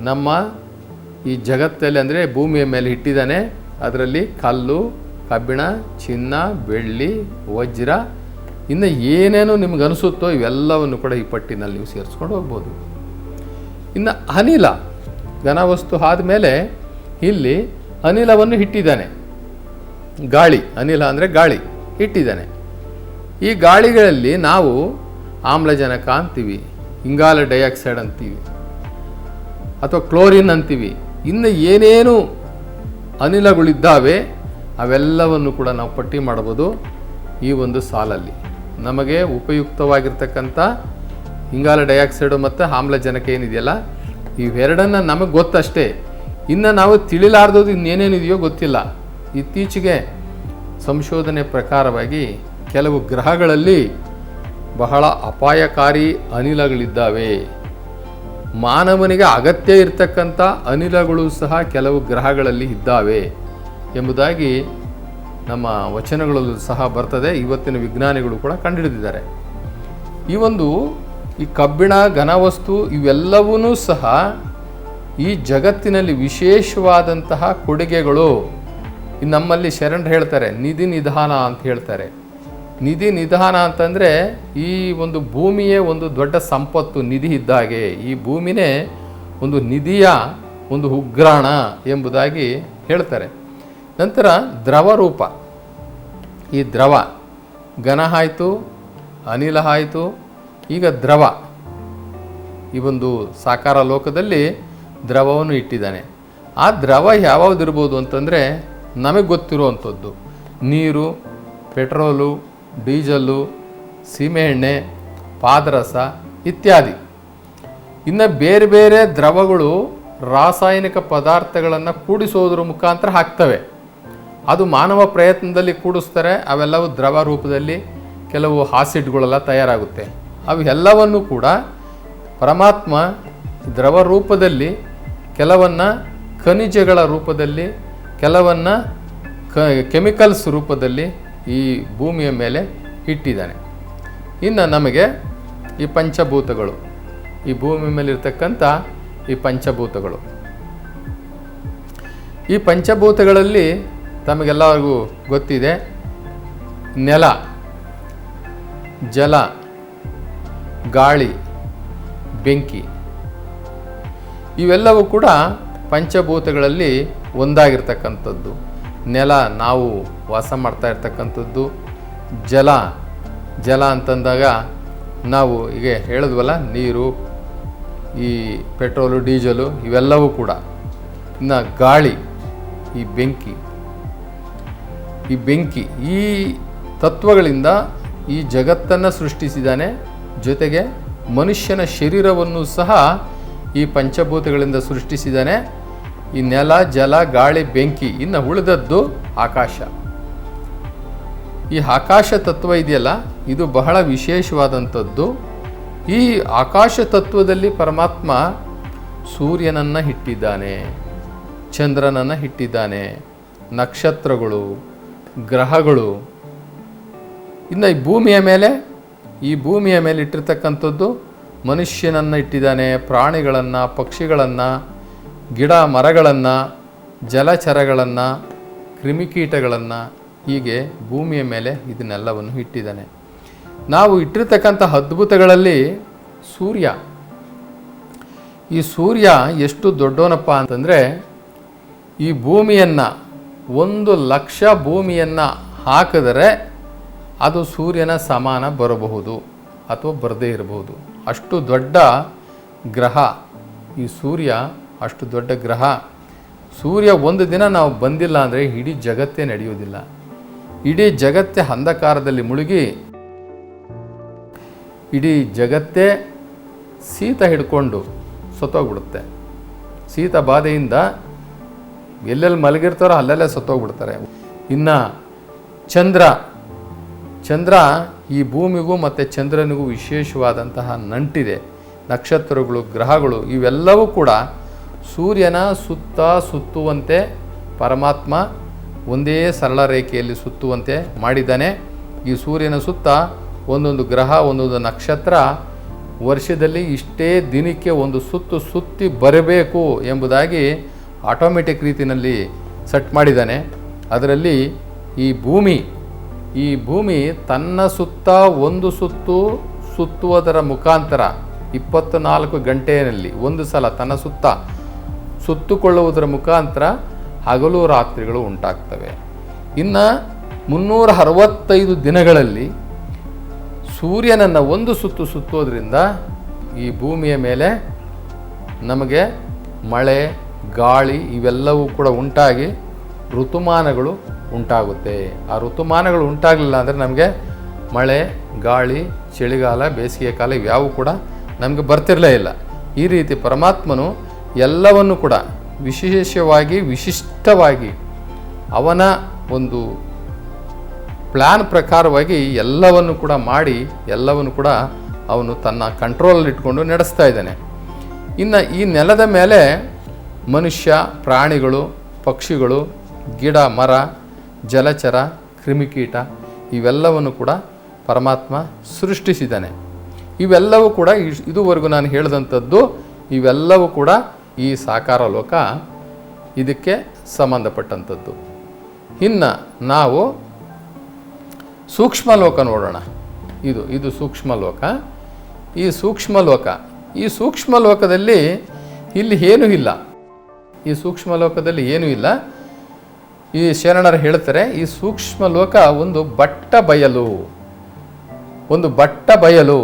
ನಮ್ಮ ಈ ಜಗತ್ತಲ್ಲಿ ಅಂದರೆ ಭೂಮಿಯ ಮೇಲೆ ಇಟ್ಟಿದ್ದಾನೆ. ಅದರಲ್ಲಿ ಕಲ್ಲು ಕಬ್ಬಿಣ, ಚಿನ್ನ, ಬೆಳ್ಳಿ, ವಜ್ರ, ಇನ್ನು ಏನೇನು ನಿಮ್ಗೆ ಅನಿಸುತ್ತೋ ಇವೆಲ್ಲವನ್ನು ಕೂಡ ಈ ಪಟ್ಟಿನಲ್ಲಿ ನೀವು ಸೇರಿಸ್ಕೊಂಡು ಹೋಗ್ಬೋದು. ಇನ್ನು ಅನಿಲ, ಘನವಸ್ತು ಆದಮೇಲೆ ಇಲ್ಲಿ ಅನಿಲವನ್ನು ಇಟ್ಟಿದ್ದಾನೆ. ಗಾಳಿ, ಅನಿಲ ಅಂದರೆ ಗಾಳಿ, ಇಟ್ಟಿದ್ದಾನೆ. ಈ ಗಾಳಿಗಳಲ್ಲಿ ನಾವು ಆಮ್ಲಜನಕ ಅಂತೀವಿ, ಇಂಗಾಲ ಡೈಆಕ್ಸೈಡ್ ಅಂತೀವಿ, ಅಥವಾ ಕ್ಲೋರಿನ್ ಅಂತೀವಿ. ಇನ್ನು ಏನೇನು ಅನಿಲಗಳಿದ್ದಾವೆ ಅವೆಲ್ಲವನ್ನು ಕೂಡ ನಾವು ಪಟ್ಟಿ ಮಾಡ್ಬೋದು ಈ ಒಂದು ಸಾಲಲ್ಲಿ. ನಮಗೆ ಉಪಯುಕ್ತವಾಗಿರ್ತಕ್ಕಂಥ ಇಂಗಾಲ ಡೈಆಕ್ಸೈಡು ಮತ್ತು ಆಮ್ಲಜನಕ ಏನಿದೆಯಲ್ಲ, ಇವೆರಡನ್ನು ನಮಗೆ ಗೊತ್ತಷ್ಟೇ. ಇನ್ನು ನಾವು ತಿಳಿಲಾರ್ದದು ಇನ್ನೇನೇನಿದೆಯೋ ಗೊತ್ತಿಲ್ಲ. ಇತ್ತೀಚೆಗೆ ಸಂಶೋಧನೆ ಪ್ರಕಾರವಾಗಿ ಕೆಲವು ಗ್ರಹಗಳಲ್ಲಿ ಬಹಳ ಅಪಾಯಕಾರಿ ಅನಿಲಗಳಿದ್ದಾವೆ. ಮಾನವನಿಗೆ ಅಗತ್ಯ ಇರತಕ್ಕಂಥ ಅನಿಲಗಳು ಸಹ ಕೆಲವು ಗ್ರಹಗಳಲ್ಲಿ ಇದ್ದಾವೆ. ಎಂಬುದಾಗಿ ನಮ್ಮ ವಚನಗಳಲ್ಲೂ ಸಹ ಬರ್ತದೆ. ಇವತ್ತಿನ ವಿಜ್ಞಾನಿಗಳು ಕೂಡ ಕಂಡುಹಿಡಿದಿದ್ದಾರೆ. ಈ ಒಂದು ಈ ಕಬ್ಬಿಣ, ಘನವಸ್ತು ಇವೆಲ್ಲವೂ ಸಹ ಈ ಜಗತ್ತಿನಲ್ಲಿ ವಿಶೇಷವಾದಂತಹ ಕೊಡುಗೆಗಳು. ನಮ್ಮಲ್ಲಿ ಶರಣರು ಹೇಳ್ತಾರೆ, ನಿಧಿ ನಿಧಾನ ಅಂತ ಹೇಳ್ತಾರೆ. ನಿಧಿ ನಿಧಾನ ಅಂತಂದರೆ ಈ ಒಂದು ಭೂಮಿಯೇ ಒಂದು ದೊಡ್ಡ ಸಂಪತ್ತು, ನಿಧಿ ಇದ್ದಾಗೆ. ಈ ಭೂಮಿನೇ ಒಂದು ನಿಧಿಯ ಒಂದು ಉಗ್ರಾಣ ಎಂಬುದಾಗಿ ಹೇಳ್ತಾರೆ. ನಂತರ ದ್ರವ ರೂಪ ಈ ದ್ರವ ಘನ ಆಯಿತು, ಅನಿಲ ಆಯಿತು, ಈಗ ದ್ರವ. ಈ ಒಂದು ಸಾಕಾರ ಲೋಕದಲ್ಲಿ ದ್ರವವನ್ನು ಇಟ್ಟಿದ್ದಾನೆ. ಆ ದ್ರವ ಯಾವ್ದಿರ್ಬೋದು ಅಂತಂದರೆ ನಮಗೆ ಗೊತ್ತಿರುವಂಥದ್ದು. ನೀರು, ಪೆಟ್ರೋಲು, ಡೀಸಲ್ಲು, ಸೀಮೆಎಣ್ಣೆ, ಪಾದರಸ ಇತ್ಯಾದಿ. ಇನ್ನು ಬೇರೆ ಬೇರೆ ದ್ರವಗಳು ರಾಸಾಯನಿಕ ಪದಾರ್ಥಗಳನ್ನು ಕೂಡಿಸೋದ್ರ ಮುಖಾಂತರ ಹಾಕ್ತವೆ. ಅದು ಮಾನವ ಪ್ರಯತ್ನದಲ್ಲಿ ಕೂಡಿಸ್ತಾರೆ, ಅವೆಲ್ಲವೂ ದ್ರವ ರೂಪದಲ್ಲಿ ಕೆಲವು ಹಾಸಿಡ್ಗಳೆಲ್ಲ ತಯಾರಾಗುತ್ತೆ. ಅವು ಎಲ್ಲವನ್ನು ಕೂಡ ಪರಮಾತ್ಮ ದ್ರವ ರೂಪದಲ್ಲಿ ಕೆಲವನ್ನು ಖನಿಜಗಳ ರೂಪದಲ್ಲಿ, ಕೆಲವನ್ನು ಕ, ಕೆಮಿಕಲ್ಸ್ ರೂಪದಲ್ಲಿ ಈ ಭೂಮಿಯ ಮೇಲೆ ಇಟ್ಟಿದ್ದಾನೆ. ಇನ್ನು ನಮಗೆ ಈ ಪಂಚಭೂತಗಳು, ಈ ಭೂಮಿ ಮೇಲಿರ್ತಕ್ಕಂಥ ಈ ಪಂಚಭೂತಗಳು. ಈ ಪಂಚಭೂತಗಳಲ್ಲಿ ತಮಗೆಲ್ಲರಿಗೂ ಗೊತ್ತಿದೆ. ನೆಲ, ಜಲ, ಗಾಳಿ, ಬೆಂಕಿ ಇವೆಲ್ಲವೂ ಕೂಡ ಪಂಚಭೂತಗಳಲ್ಲಿ ಒಂದಾಗಿರ್ತಕ್ಕಂಥದ್ದು. ನೆಲ ನಾವು ವಾಸ ಮಾಡ್ತಾ ಇರ್ತಕ್ಕಂಥದ್ದು. ಜಲ ಜಲ ಅಂತಂದಾಗ ನಾವು ಈಗ ಹೇಳಿದ್ವಲ್ಲ, ನೀರು, ಈ ಪೆಟ್ರೋಲು, ಡೀಸಲು ಇವೆಲ್ಲವೂ ಕೂಡ. ಇನ್ನು ಗಾಳಿ, ಈ ಬೆಂಕಿ ಈ ಬೆಂಕಿ, ಈ ತತ್ವಗಳಿಂದ ಈ ಜಗತ್ತನ್ನು ಸೃಷ್ಟಿಸಿದ್ದಾನೆ ಜೊತೆಗೆ ಮನುಷ್ಯನ ಶರೀರವನ್ನು ಸಹ ಈ ಪಂಚಭೂತಗಳಿಂದ ಸೃಷ್ಟಿಸಿದ್ದಾನೆ ಈ ನೆಲ, ಜಲ, ಗಾಳಿ, ಬೆಂಕಿ ಇನ್ನು ಉಳಿದದ್ದು ಆಕಾಶ. ಈ ಆಕಾಶ ತತ್ವ ಇದೆಯಲ್ಲ, ಇದು ಬಹಳ ವಿಶೇಷವಾದಂಥದ್ದು. ಈ ಆಕಾಶ ತತ್ವದಲ್ಲಿ ಪರಮಾತ್ಮ ಸೂರ್ಯನನ್ನು ಇಟ್ಟಿದ್ದಾನೆ ಚಂದ್ರನನ್ನು ಇಟ್ಟಿದ್ದಾನೆ ನಕ್ಷತ್ರಗಳು ಗ್ರಹಗಳು. ಇನ್ನು ಈ ಭೂಮಿಯ ಮೇಲೆ, ಈ ಭೂಮಿಯ ಮೇಲೆ ಇಟ್ಟಿರ್ತಕ್ಕಂಥದ್ದು ಮನುಷ್ಯನನ್ನು ಇಟ್ಟಿದ್ದಾನೆ, ಪ್ರಾಣಿಗಳನ್ನು, ಪಕ್ಷಿಗಳನ್ನು, ಗಿಡ ಮರಗಳನ್ನು, ಜಲಚರಗಳನ್ನು, ಕ್ರಿಮಿಕೀಟಗಳನ್ನು ಹೀಗೆ ಭೂಮಿಯ ಮೇಲೆ ಇದನ್ನೆಲ್ಲವನ್ನು ಇಟ್ಟಿದ್ದಾನೆ. ನಾವು ಇಟ್ಟಿರ್ತಕ್ಕಂಥ ಅದ್ಭುತಗಳಲ್ಲಿ ಸೂರ್ಯ. ಈ ಸೂರ್ಯ ಎಷ್ಟು ದೊಡ್ಡವನಪ್ಪ ಅಂತಂದರೆ, ಈ ಭೂಮಿಯನ್ನು ಒಂದು ಲಕ್ಷ ಭೂಮಿಯನ್ನು ಹಾಕಿದರೆ ಅದು ಸೂರ್ಯನ ಸಮಾನ ಬರಬಹುದು ಅಥವಾ ಬರದೇ ಇರಬಹುದು. ಅಷ್ಟು ದೊಡ್ಡ ಗ್ರಹ ಈ ಸೂರ್ಯ, ಅಷ್ಟು ದೊಡ್ಡ ಗ್ರಹ. ಸೂರ್ಯ ಒಂದು ದಿನ ನಾವು ಬಂದಿಲ್ಲ ಅಂದರೆ ಇಡೀ ಜಗತ್ತೇ ನಡೆಯುವುದಿಲ್ಲ. ಇಡೀ ಜಗತ್ತೇ ಅಂಧಕಾರದಲ್ಲಿ ಮುಳುಗಿ, ಇಡೀ ಜಗತ್ತೇ ಸೀತ ಹಿಡ್ಕೊಂಡು ಸತ್ತೋಗ್ಬಿಡುತ್ತೆ. ಸೀತ ಬಾಧೆಯಿಂದ ಎಲ್ಲೆಲ್ಲಿ ಮಲಗಿರ್ತಾರೋ ಅಲ್ಲೆಲ್ಲೇ ಸತ್ತೋಗ್ಬಿಡ್ತಾರೆ. ಇನ್ನು ಚಂದ್ರ ಚಂದ್ರ ಈ ಭೂಮಿಗೂ ಮತ್ತು ಚಂದ್ರನಿಗೂ ವಿಶೇಷವಾದಂತಹ ನಂಟಿದೆ. ನಕ್ಷತ್ರಗಳು, ಗ್ರಹಗಳು ಇವೆಲ್ಲವೂ ಕೂಡ ಸೂರ್ಯನ ಸುತ್ತ ಸುತ್ತುವಂತೆ ಪರಮಾತ್ಮ ಒಂದೇ ಸರಳ ರೇಖೆಯಲ್ಲಿ ಸುತ್ತುವಂತೆ ಮಾಡಿದ್ದಾನೆ. ಈ ಸೂರ್ಯನ ಸುತ್ತ ಒಂದೊಂದು ಗ್ರಹ, ಒಂದೊಂದು ನಕ್ಷತ್ರ ವರ್ಷದಲ್ಲಿ ಇಷ್ಟೇ ದಿನಕ್ಕೆ ಒಂದು ಸುತ್ತು ಸುತ್ತಿ ಬರಬೇಕು ಎಂಬುದಾಗಿ ಆಟೋಮೆಟಿಕ್ ರೀತಿಯಲ್ಲಿ ಸೆಟ್ ಮಾಡಿದ್ದಾನೆ. ಅದರಲ್ಲಿ ಈ ಭೂಮಿ ಈ ಭೂಮಿ ತನ್ನ ಸುತ್ತ ಒಂದು ಸುತ್ತು ಸುತ್ತುವುದರ ಮುಖಾಂತರ ಇಪ್ಪತ್ತು ನಾಲ್ಕು ಗಂಟೆಯಲ್ಲಿ ಒಂದು ಸಲ ತನ್ನ ಸುತ್ತ ಸುತ್ತುಕೊಳ್ಳುವುದರ ಮುಖಾಂತರ ಹಗಲು ರಾತ್ರಿಗಳು ಉಂಟಾಗ್ತವೆ. ಇನ್ನು ಮುನ್ನೂರ ಅರವತ್ತೈದು ದಿನಗಳಲ್ಲಿ ಸೂರ್ಯನನ್ನು ಒಂದು ಸುತ್ತು ಸುತ್ತೋದ್ರಿಂದ ಈ ಭೂಮಿಯ ಮೇಲೆ ನಮಗೆ ಮಳೆ ಗಾಳಿ ಇವೆಲ್ಲವೂ ಕೂಡ ಉಂಟಾಗಿ ಋತುಮಾನಗಳು ಉಂಟಾಗುತ್ತೆ. ಆ ಋತುಮಾನಗಳು ಉಂಟಾಗಲಿಲ್ಲ ಅಂದರೆ ನಮಗೆ ಮಳೆ, ಗಾಳಿ, ಚಳಿಗಾಲ, ಬೇಸಿಗೆ ಕಾಲ ಇವ್ಯಾವು ಕೂಡ ನಮಗೆ ಬರ್ತಿರಲೇ ಇಲ್ಲ. ಈ ರೀತಿ ಪರಮಾತ್ಮನು ಎಲ್ಲವನ್ನು ಕೂಡ ವಿಶೇಷವಾಗಿ, ವಿಶಿಷ್ಟವಾಗಿ ಅವನ ಒಂದು ಪ್ಲ್ಯಾನ್ ಪ್ರಕಾರವಾಗಿ ಎಲ್ಲವನ್ನು ಕೂಡ ಮಾಡಿ, ಎಲ್ಲವನ್ನು ಕೂಡ ಅವನು ತನ್ನ ಕಂಟ್ರೋಲಲ್ಲಿ ಇಟ್ಕೊಂಡು ನಡೆಸ್ತಾ ಇದ್ದಾನೆ. ಇನ್ನು ಈ ನೆಲದ ಮೇಲೆ ಮನುಷ್ಯ, ಪ್ರಾಣಿಗಳು, ಪಕ್ಷಿಗಳು, ಗಿಡ, ಮರ, ಜಲಚರ, ಕ್ರಿಮಿಕೀಟ ಇವೆಲ್ಲವನ್ನು ಕೂಡ ಪರಮಾತ್ಮ ಸೃಷ್ಟಿಸಿದ್ದಾನೆ. ಇವೆಲ್ಲವೂ ಕೂಡ ಇದುವರೆಗೂ ನಾನು ಹೇಳಿದಂಥದ್ದು ಇವೆಲ್ಲವೂ ಕೂಡ ಈ ಸಾಕಾರ ಲೋಕ ಇದಕ್ಕೆ ಸಂಬಂಧಪಟ್ಟಂಥದ್ದು. ಇನ್ನು ನಾವು ಸೂಕ್ಷ್ಮ ಲೋಕ ನೋಡೋಣ. ಇದು ಇದು ಸೂಕ್ಷ್ಮ ಲೋಕ. ಈ ಸೂಕ್ಷ್ಮ ಲೋಕ, ಈ ಸೂಕ್ಷ್ಮ ಲೋಕದಲ್ಲಿ ಇಲ್ಲಿ ಏನೂ ಇಲ್ಲ. ಈ ಸೂಕ್ಷ್ಮ ಲೋಕದಲ್ಲಿ ಏನೂ ಇಲ್ಲ. ಈ ಶರಣರು ಹೇಳ್ತಾರೆ, ಈ ಸೂಕ್ಷ್ಮ ಲೋಕ ಒಂದು ಬಟ್ಟ ಬಯಲು, ಒಂದು ಬಟ್ಟ ಬಯಲು.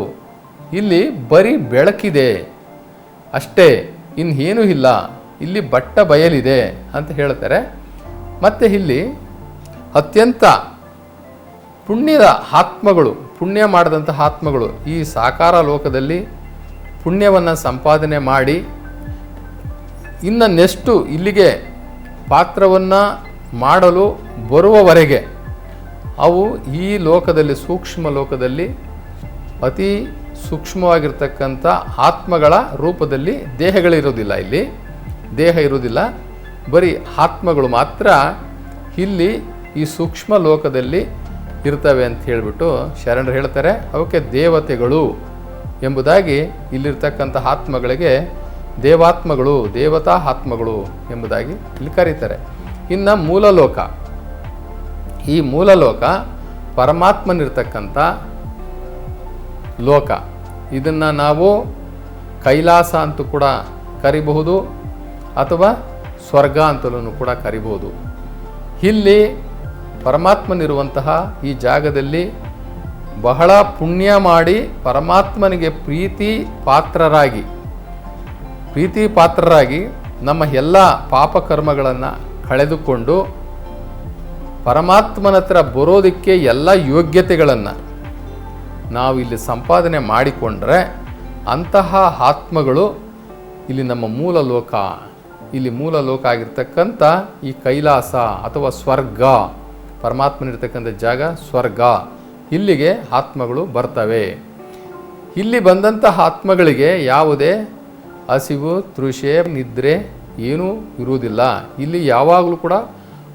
ಇಲ್ಲಿ ಬರೀ ಬೆಳಕಿದೆ, ಅಷ್ಟೇ ಇನ್ನೇನೂ ಇಲ್ಲ, ಇಲ್ಲಿ ಬಟ್ಟ ಬಯಲಿದೆ ಅಂತ ಹೇಳ್ತಾರೆ. ಮತ್ತು ಇಲ್ಲಿ ಅತ್ಯಂತ ಪುಣ್ಯದ ಆತ್ಮಗಳು, ಪುಣ್ಯ ಮಾಡಿದಂಥ ಆತ್ಮಗಳು ಈ ಸಾಕಾರ ಲೋಕದಲ್ಲಿ ಪುಣ್ಯವನ್ನು ಸಂಪಾದನೆ ಮಾಡಿ ಇನ್ನು ನೆಕ್ಸ್ಟು ಇಲ್ಲಿಗೆ ಪಾತ್ರವನ್ನು ಮಾಡಲು ಬರುವವರೆಗೆ ಅವು ಈ ಲೋಕದಲ್ಲಿ, ಸೂಕ್ಷ್ಮ ಲೋಕದಲ್ಲಿ, ಅತಿ ಸೂಕ್ಷ್ಮವಾಗಿರ್ತಕ್ಕಂಥ ಆತ್ಮಗಳ ರೂಪದಲ್ಲಿ ದೇಹಗಳಿರೋದಿಲ್ಲ ಇಲ್ಲಿ ದೇಹ ಇರುವುದಿಲ್ಲ, ಬರೀ ಆತ್ಮಗಳು ಮಾತ್ರ ಇಲ್ಲಿ ಈ ಸೂಕ್ಷ್ಮ ಲೋಕದಲ್ಲಿ ಇರ್ತವೆ ಅಂತ ಹೇಳಿಬಿಟ್ಟು ಶರಣರು ಹೇಳ್ತಾರೆ. ಅವಕ್ಕೆ ದೇವತೆಗಳು ಎಂಬುದಾಗಿ ಇಲ್ಲಿರ್ತಕ್ಕಂಥ ಆತ್ಮಗಳಿಗೆ ದೇವಾತ್ಮಗಳು ದೇವತಾ ಆತ್ಮಗಳು ಎಂಬುದಾಗಿ ಇಲ್ಲಿ ಕರೀತಾರೆ. ಇನ್ನು ಮೂಲಲೋಕ. ಈ ಮೂಲಲೋಕ ಪರಮಾತ್ಮನಿರ್ತಕ್ಕಂಥ ಲೋಕ. ಇದನ್ನು ನಾವು ಕೈಲಾಸ ಅಂತೂ ಕೂಡ ಕರಿಬಹುದು, ಅಥವಾ ಸ್ವರ್ಗ ಅಂತಲೂ ಕೂಡ ಕರಿಬಹುದು. ಇಲ್ಲಿ ಪರಮಾತ್ಮನಿರುವಂತಹ ಈ ಜಾಗದಲ್ಲಿ ಬಹಳ ಪುಣ್ಯ ಮಾಡಿ ಪರಮಾತ್ಮನಿಗೆ ಪ್ರೀತಿ ಪಾತ್ರರಾಗಿ ಪ್ರೀತಿ ಪಾತ್ರರಾಗಿ ನಮ್ಮ ಎಲ್ಲ ಪಾಪಕರ್ಮಗಳನ್ನು ಕಳೆದುಕೊಂಡು ಪರಮಾತ್ಮನ ಹತ್ರ ಬರೋದಕ್ಕೆ ಎಲ್ಲ ಯೋಗ್ಯತೆಗಳನ್ನು ನಾವು ಇಲ್ಲಿ ಸಂಪಾದನೆ ಮಾಡಿಕೊಂಡ್ರೆ ಅಂತಹ ಆತ್ಮಗಳು ಇಲ್ಲಿ ನಮ್ಮ ಮೂಲ ಲೋಕ, ಇಲ್ಲಿ ಮೂಲ ಲೋಕ ಆಗಿರ್ತಕ್ಕಂಥ ಈ ಕೈಲಾಸ ಅಥವಾ ಸ್ವರ್ಗ, ಪರಮಾತ್ಮನಿರ್ತಕ್ಕಂಥ ಜಾಗ ಸ್ವರ್ಗ, ಇಲ್ಲಿಗೆ ಆತ್ಮಗಳು ಬರ್ತವೆ. ಇಲ್ಲಿ ಬಂದಂತಹ ಆತ್ಮಗಳಿಗೆ ಯಾವುದೇ ಹಸಿವು, ತೃಷೆ, ನಿದ್ರೆ ಏನೂ ಇರುವುದಿಲ್ಲ. ಇಲ್ಲಿ ಯಾವಾಗಲೂ ಕೂಡ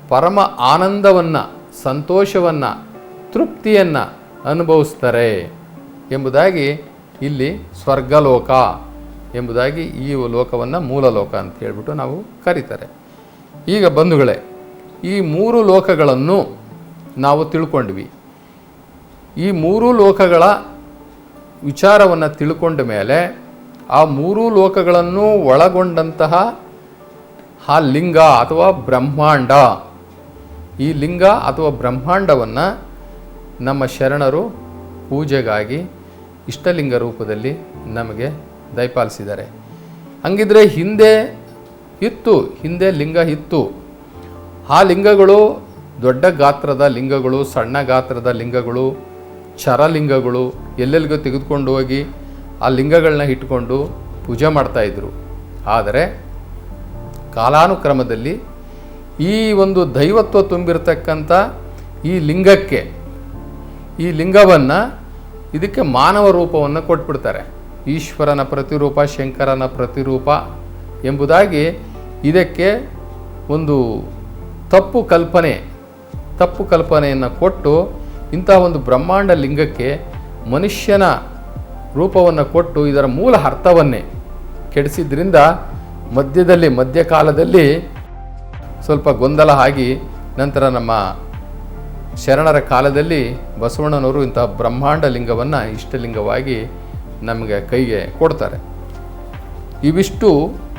ಪರಮ ಆನಂದವನ್ನು, ಸಂತೋಷವನ್ನು, ತೃಪ್ತಿಯನ್ನು ಅನುಭವಿಸ್ತಾರೆ. ಎಂಬುದಾಗಿ ಇಲ್ಲಿ ಸ್ವರ್ಗಲೋಕ ಎಂಬುದಾಗಿ ಈ ಲೋಕವನ್ನು ಮೂಲ ಲೋಕ ಅಂತ ಹೇಳಿಬಿಟ್ಟು ನಾವು ಕರೀತಾರೆ. ಈಗ ಬಂಧುಗಳೇ, ಈ ಮೂರು ಲೋಕಗಳನ್ನು ನಾವು ತಿಳ್ಕೊಂಡ್ವಿ. ಈ ಮೂರು ಲೋಕಗಳ ವಿಚಾರವನ್ನು ತಿಳ್ಕೊಂಡ ಮೇಲೆ ಆ ಮೂರೂ ಲೋಕಗಳನ್ನು ಒಳಗೊಂಡಂತಹ ಆ ಲಿಂಗ ಅಥವಾ ಬ್ರಹ್ಮಾಂಡ. ಈ ಲಿಂಗ ಅಥವಾ ಬ್ರಹ್ಮಾಂಡವನ್ನು ನಮ್ಮ ಶರಣರು ಪೂಜೆಗಾಗಿ ಇಷ್ಟಲಿಂಗ ರೂಪದಲ್ಲಿ ನಮಗೆ ದಯಪಾಲಿಸಿದ್ದಾರೆ. ಹಂಗಿದ್ರೆ ಹಿಂದೆ ಇತ್ತು ಹಿಂದೆ ಲಿಂಗ ಇತ್ತು ಆ ಲಿಂಗಗಳು ದೊಡ್ಡ ಗಾತ್ರದ ಲಿಂಗಗಳು, ಸಣ್ಣ ಗಾತ್ರದ ಲಿಂಗಗಳು, ಚರಲಿಂಗಗಳು ಎಲ್ಲೆಲ್ಲಿಗೂ ತೆಗೆದುಕೊಂಡು ಹೋಗಿ ಆ ಲಿಂಗಗಳನ್ನ ಇಟ್ಕೊಂಡು ಪೂಜೆ ಮಾಡ್ತಾಯಿದ್ರು ಆದರೆ ಕಾಲಾನುಕ್ರಮದಲ್ಲಿ ಈ ಒಂದು ದೈವತ್ವ ತುಂಬಿರತಕ್ಕಂಥ ಈ ಲಿಂಗಕ್ಕೆ ಈ ಲಿಂಗವನ್ನು ಇದಕ್ಕೆ ಮಾನವ ರೂಪವನ್ನು ಕೊಟ್ಬಿಡ್ತಾರೆ. ಈಶ್ವರನ ಪ್ರತಿರೂಪ, ಶಂಕರನ ಪ್ರತಿರೂಪ ಎಂಬುದಾಗಿ ಇದಕ್ಕೆ ಒಂದು ತಪ್ಪು ಕಲ್ಪನೆ, ತಪ್ಪು ಕಲ್ಪನೆಯನ್ನು ಕೊಟ್ಟು ಇಂಥ ಒಂದು ಬ್ರಹ್ಮಾಂಡ ಲಿಂಗಕ್ಕೆ ಮನುಷ್ಯನ ರೂಪವನ್ನು ಕೊಟ್ಟು ಇದರ ಮೂಲ ಅರ್ಥವನ್ನೇ ಕೆಡಿಸಿದ್ರಿಂದ ಮಧ್ಯದಲ್ಲಿ, ಮಧ್ಯಕಾಲದಲ್ಲಿ ಸ್ವಲ್ಪ ಗೊಂದಲ ಆಗಿ ನಂತರ ನಮ್ಮ ಶರಣರ ಕಾಲದಲ್ಲಿ ಬಸವಣ್ಣನವರು ಇಂಥ ಬ್ರಹ್ಮಾಂಡ ಲಿಂಗವನ್ನು ಇಷ್ಟಲಿಂಗವಾಗಿ ನಮಗೆ ಕೈಗೆ ಕೊಡ್ತಾರೆ. ಇವಿಷ್ಟು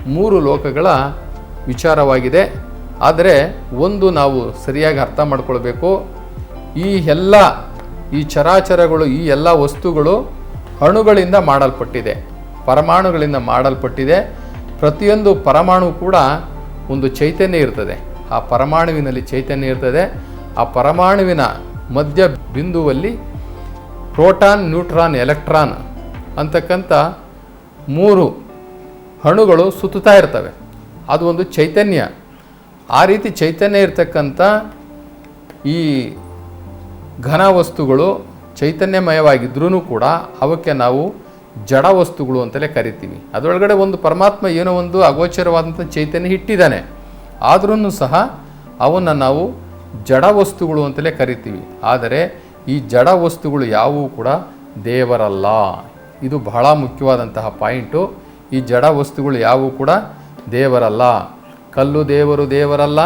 ಮೂರು ಲೋಕಗಳ ವಿಚಾರವಾಗಿದೆ. ಆದರೆ ಒಂದು ನಾವು ಸರಿಯಾಗಿ ಅರ್ಥ ಮಾಡ್ಕೊಳ್ಬೇಕು. ಈ ಎಲ್ಲ ಈ ಚರಾಚರಗಳು, ಈ ಎಲ್ಲ ವಸ್ತುಗಳು ಅಣುಗಳಿಂದ ಮಾಡಲ್ಪಟ್ಟಿದೆ, ಪರಮಾಣುಗಳಿಂದ ಮಾಡಲ್ಪಟ್ಟಿದೆ. ಪ್ರತಿಯೊಂದು ಪರಮಾಣು ಕೂಡ ಒಂದು ಚೈತನ್ಯ ಇರ್ತದೆ. ಆ ಪರಮಾಣುವಿನಲ್ಲಿ ಚೈತನ್ಯ ಇರ್ತದೆ. ಆ ಪರಮಾಣುವಿನ ಮಧ್ಯ ಬಿಂದುವಲ್ಲಿ ಪ್ರೋಟಾನ್, ನ್ಯೂಟ್ರಾನ್, ಎಲೆಕ್ಟ್ರಾನ್ ಅಂತಕ್ಕಂಥ ಮೂರು ಅಣುಗಳು ಸುತ್ತುತ್ತಾ ಇರ್ತವೆ. ಅದು ಒಂದು ಚೈತನ್ಯ. ಆ ರೀತಿ ಚೈತನ್ಯ ಇರ್ತಕ್ಕಂಥ ಈ ಘನ ವಸ್ತುಗಳು ಚೈತನ್ಯಮಯವಾಗಿದ್ರೂ ಕೂಡ ಅವಕ್ಕೆ ನಾವು ಜಡ ವಸ್ತುಗಳು ಅಂತಲೇ ಕರಿತೀವಿ. ಅದರೊಳಗಡೆ ಒಂದು ಪರಮಾತ್ಮ ಏನೋ ಒಂದು ಅಗೋಚರವಾದಂಥ ಚೈತನ್ಯ ಇಟ್ಟಿದ್ದಾನೆ. ಆದ್ರೂ ಸಹ ಅವನ್ನು ನಾವು ಜಡ ವಸ್ತುಗಳು ಅಂತಲೇ ಕರಿತೀವಿ. ಆದರೆ ಈ ಜಡ ವಸ್ತುಗಳು ಯಾವುವು ಕೂಡ ದೇವರಲ್ಲ. ಇದು ಬಹಳ ಮುಖ್ಯವಾದಂತಹ ಪಾಯಿಂಟು. ಈ ಜಡ ವಸ್ತುಗಳು ಯಾವುವು ಕೂಡ ದೇವರಲ್ಲ. ಕಲ್ಲು ದೇವರು ದೇವರಲ್ಲ,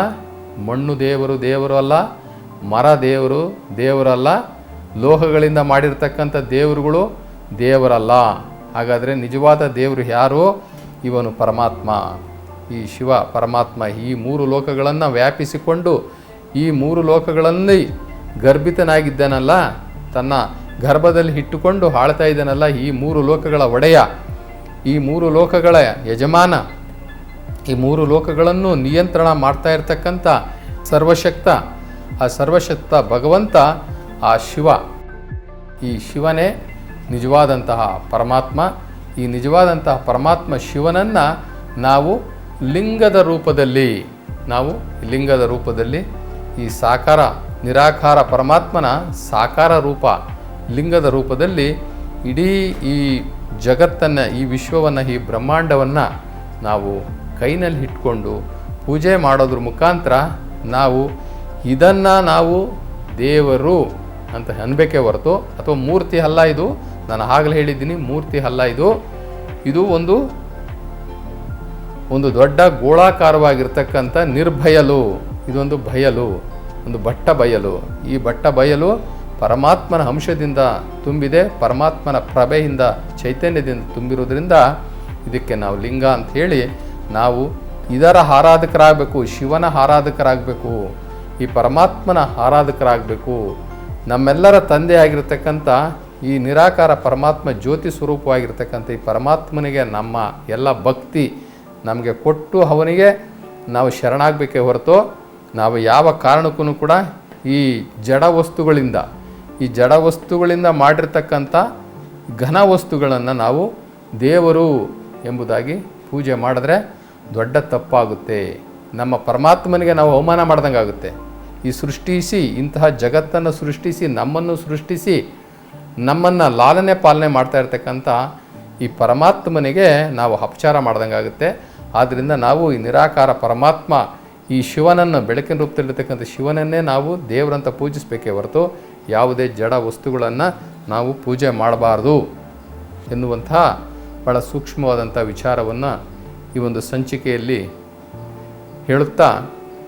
ಮಣ್ಣು ದೇವರು ದೇವರು ಅಲ್ಲ, ಮರ ದೇವರು ದೇವರಲ್ಲ ಲೋಹಗಳಿಂದ ಮಾಡಿರ್ತಕ್ಕಂಥ ದೇವರುಗಳು ದೇವರಲ್ಲ. ಹಾಗಾದರೆ ನಿಜವಾದ ದೇವರು ಯಾರು? ಇವನು ಪರಮಾತ್ಮ. ಈ ಶಿವ, ಪರಮಾತ್ಮ ಈ ಮೂರು ಲೋಕಗಳನ್ನು ವ್ಯಾಪಿಸಿಕೊಂಡು ಈ ಮೂರು ಲೋಕಗಳಲ್ಲಿ ಗರ್ಭಿತನಾಗಿದ್ದಾನಲ್ಲ, ತನ್ನ ಗರ್ಭದಲ್ಲಿ ಇಟ್ಟುಕೊಂಡು ಆಳ್ತಾ ಇದ್ದಾನಲ್ಲ ಈ ಮೂರು ಲೋಕಗಳ ಒಡೆಯ. ಈ ಮೂರು ಲೋಕಗಳ ಯಜಮಾನ, ಈ ಮೂರು ಲೋಕಗಳನ್ನು ನಿಯಂತ್ರಣ ಮಾಡ್ತಾ ಇರ್ತಕ್ಕಂಥ ಸರ್ವಶಕ್ತ. ಆ ಸರ್ವಶಕ್ತ ಭಗವಂತ ಆ ಶಿವ. ಈ ಶಿವನೇ ನಿಜವಾದಂತಹ ಪರಮಾತ್ಮ. ಈ ನಿಜವಾದಂತಹ ಪರಮಾತ್ಮ ಶಿವನನ್ನು ನಾವು ಲಿಂಗದ ರೂಪದಲ್ಲಿ, ನಾವು ಲಿಂಗದ ರೂಪದಲ್ಲಿ ಈ ಸಾಕಾರ, ನಿರಾಕಾರ ಪರಮಾತ್ಮನ ಸಾಕಾರ ರೂಪ ಲಿಂಗದ ರೂಪದಲ್ಲಿ ಇಡೀ ಈ ಜಗತ್ತನ್ನು, ಈ ವಿಶ್ವವನ್ನು, ಈ ಬ್ರಹ್ಮಾಂಡವನ್ನು ನಾವು ಕೈನಲ್ಲಿ ಇಟ್ಕೊಂಡು ಪೂಜೆ ಮಾಡೋದ್ರ ಮುಖಾಂತರ ನಾವು ಇದನ್ನು ನಾವು ದೇವರು. ಅಂತ ಅನ್ಬೇಕೇ ಹೊರತು, ಅಥವಾ ಮೂರ್ತಿ ಅಲ್ಲ ಇದು? ನಾನು ಆಗಲೇ ಹೇಳಿದ್ದೀನಿ, ಮೂರ್ತಿ ಅಲ್ಲ ಇದು. ಇದು ಒಂದು ಒಂದು ದೊಡ್ಡ ಗೋಳಾಕಾರವಾಗಿರ್ತಕ್ಕಂಥ ನಿರ್ಭಯಲು. ಇದೊಂದು ಬಯಲು, ಒಂದು ಬಟ್ಟ ಬಯಲು. ಈ ಬಟ್ಟ ಬಯಲು ಪರಮಾತ್ಮನ ಅಂಶದಿಂದ ತುಂಬಿದೆ, ಪರಮಾತ್ಮನ ಪ್ರಭೆಯಿಂದ, ಚೈತನ್ಯದಿಂದ ತುಂಬಿರೋದ್ರಿಂದ ಇದಕ್ಕೆ ನಾವು ಲಿಂಗ ಅಂತ ಹೇಳಿ ನಾವು ಇದರ ಆರಾಧಕರಾಗಬೇಕು, ಶಿವನ ಆರಾಧಕರಾಗಬೇಕು, ಈ ಪರಮಾತ್ಮನ ಆರಾಧಕರಾಗಬೇಕು. ನಮ್ಮೆಲ್ಲರ ತಂದೆ ಆಗಿರ್ತಕ್ಕಂಥ ಈ ನಿರಾಕಾರ ಪರಮಾತ್ಮ ಜ್ಯೋತಿ ಸ್ವರೂಪವಾಗಿರ್ತಕ್ಕಂಥ ಈ ಪರಮಾತ್ಮನಿಗೆ ನಮ್ಮ ಎಲ್ಲ ಭಕ್ತಿ ನಮಗೆ ಕೊಟ್ಟು ಅವನಿಗೆ ನಾವು ಶರಣಾಗಬೇಕೇ ಹೊರತು ನಾವು ಯಾವ ಕಾರಣಕ್ಕೂ ಕೂಡ ಈ ಜಡ ವಸ್ತುಗಳಿಂದ, ಈ ಜಡ ವಸ್ತುಗಳಿಂದ ಮಾಡಿರ್ತಕ್ಕಂಥ ಘನ ವಸ್ತುಗಳನ್ನು ನಾವು ದೇವರು ಎಂಬುದಾಗಿ ಪೂಜೆ ಮಾಡಿದ್ರೆ ದೊಡ್ಡ ತಪ್ಪಾಗುತ್ತೆ. ನಮ್ಮ ಪರಮಾತ್ಮನಿಗೆ ನಾವು ಅವಮಾನ ಮಾಡ್ದಂಗೆ ಆಗುತ್ತೆ ಈ ಸೃಷ್ಟಿಸಿ, ಇಂತಹ ಜಗತ್ತನ್ನು ಸೃಷ್ಟಿಸಿ, ನಮ್ಮನ್ನು ಸೃಷ್ಟಿಸಿ, ನಮ್ಮನ್ನು ಲಾಲನೆ ಪಾಲನೆ ಮಾಡ್ತಾ ಇರ್ತಕ್ಕಂಥ ಈ ಪರಮಾತ್ಮನಿಗೆ ನಾವು ಅಪಚಾರ ಮಾಡ್ದಂಗಾಗುತ್ತೆ. ಆದ್ದರಿಂದ ನಾವು ಈ ನಿರಾಕಾರ ಪರಮಾತ್ಮ, ಈ ಶಿವನನ್ನು ಬೆಳಕಿನ ರೂಪದಲ್ಲಿರ್ತಕ್ಕಂಥ ಶಿವನನ್ನೇ ನಾವು ದೇವರಂತ ಪೂಜಿಸಬೇಕೇ ಹೊರತು ಯಾವುದೇ ಜಡ ವಸ್ತುಗಳನ್ನು ನಾವು ಪೂಜೆ ಮಾಡಬಾರ್ದು ಎನ್ನುವಂತಹ ಭಾಳ ಸೂಕ್ಷ್ಮವಾದಂಥ ವಿಚಾರವನ್ನು ಈ ಒಂದು ಸಂಚಿಕೆಯಲ್ಲಿ ಹೇಳುತ್ತಾ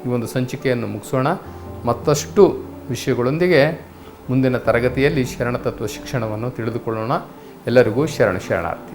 ಈ ಒಂದು ಸಂಚಿಕೆಯನ್ನು ಮುಗಿಸೋಣ. ಮತ್ತಷ್ಟು ವಿಷಯಗಳೊಂದಿಗೆ ಮುಂದಿನ ತರಗತಿಯಲ್ಲಿ ಶರಣತತ್ವ ಶಿಕ್ಷಣವನ್ನು ತಿಳಿದುಕೊಳ್ಳೋಣ. ಎಲ್ಲರಿಗೂ ಶರಣ ಶರಣಾರ್ಥಿ.